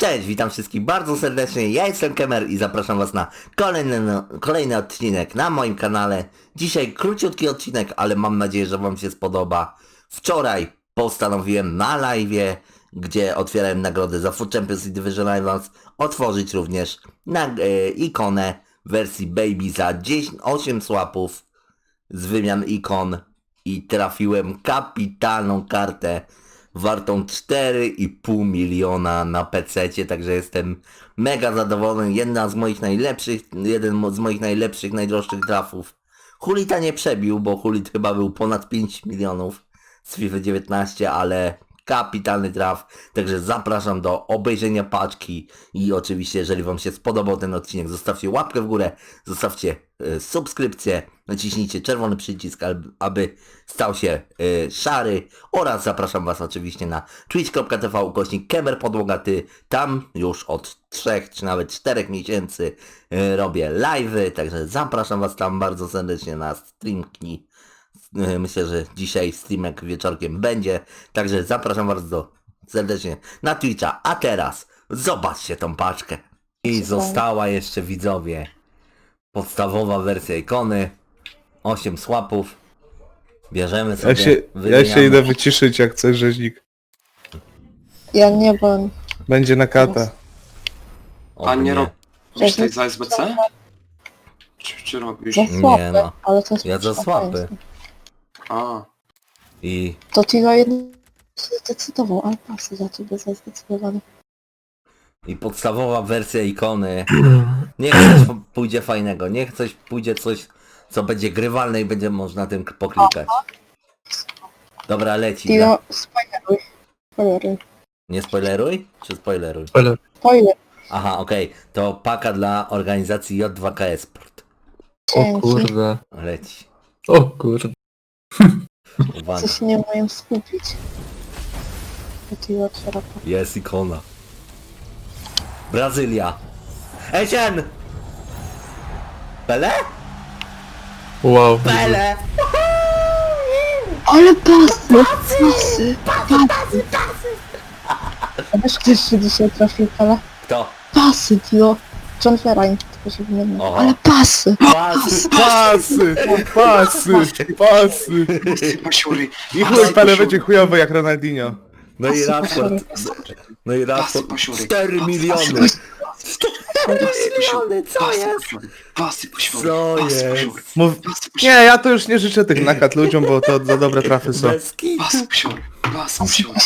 Cześć, witam wszystkich bardzo serdecznie, ja jestem Kemer i zapraszam was na kolejny, no, kolejny odcinek na moim kanale. Dzisiaj króciutki odcinek, ale mam nadzieję, że wam się spodoba. Wczoraj postanowiłem na live, gdzie otwierałem nagrody za Food Champions i Division Rivals, otworzyć również na, e, ikonę wersji Baby za 10, 8 słapów z wymian ikon i trafiłem kapitalną kartę wartą 4,5 miliona na PC, także jestem mega zadowolony. Jedna z moich najlepszych, jeden z moich najlepszych, najdroższych trafów. Hulita nie przebił, bo Hulit chyba był ponad 5 milionów z FIFA 19, ale kapitalny traf, także zapraszam do obejrzenia paczki i oczywiście jeżeli wam się spodobał ten odcinek, zostawcie łapkę w górę, zostawcie e, subskrypcję, naciśnijcie czerwony przycisk, ab- aby stał się e, szary. Oraz zapraszam was oczywiście na twitch.tv ukośnik Kemer Podłogaty, tam już od 3 czy nawet 4 miesięcy e, robię live'y, także zapraszam was tam bardzo serdecznie na streamki. E, Myślę, że dzisiaj streamek wieczorkiem będzie, także zapraszam bardzo serdecznie na Twitcha. A teraz zobaczcie tą paczkę. I została jeszcze widzowie podstawowa wersja ikony, 8 słapów. Bierzemy sobie, Ja się, ja się idę wyciszyć jak chcesz rzeźnik. Ja nie byłem. Będzie na kata. A nie Robisz nie- za SBC? Czy, czy robisz? Za Nie słabe, no. ale to jest Ja za słaby. A, I To Tilo jednak zdecydował, ale pasy za ciebie za zdecydowany. I podstawowa wersja ikony. Niech coś p- pójdzie fajnego, niech coś pójdzie coś, co będzie grywalne i będzie można tym k- poklikać. Dobra, leci. Da. Tilo, spoileruj. Spoileruj. Nie spoileruj? Czy spoileruj? Spoiler. Aha, okej. To paka dla organizacji J2K Sport. O Dzięki. kurde. Leci. O kurde. Uwaga. Coś nie umiem skupić. To Tilo otwiera po... Jest ikona. Brazylia. Etienne! Pele? Wow. Pele! Ale pasy! Pasy! Pasy! Pasy! A wiesz, ktoś się dzisiaj trafił, ale Kto? pasy, Tilo. Tylko się wymienił. Oho. Ale pasy! Pasy! Pasy! Pasy! Pasy! pasy pasiury. I chuj pale będzie chujowy jak Ronaldinho. No i Rashford. No i Pasy Rashford. pasiury. 4 miliony. Pasy pasiury. co Pasy jest? Pasy pasiury. Co Pasy jest? pasiury. Mów... Pasy Nie, pasiury. ja to już nie życzę tych nakat ludziom, bo to za dobre trafy są. Bez kitu. Pasy pasiury. Pasy pasiury.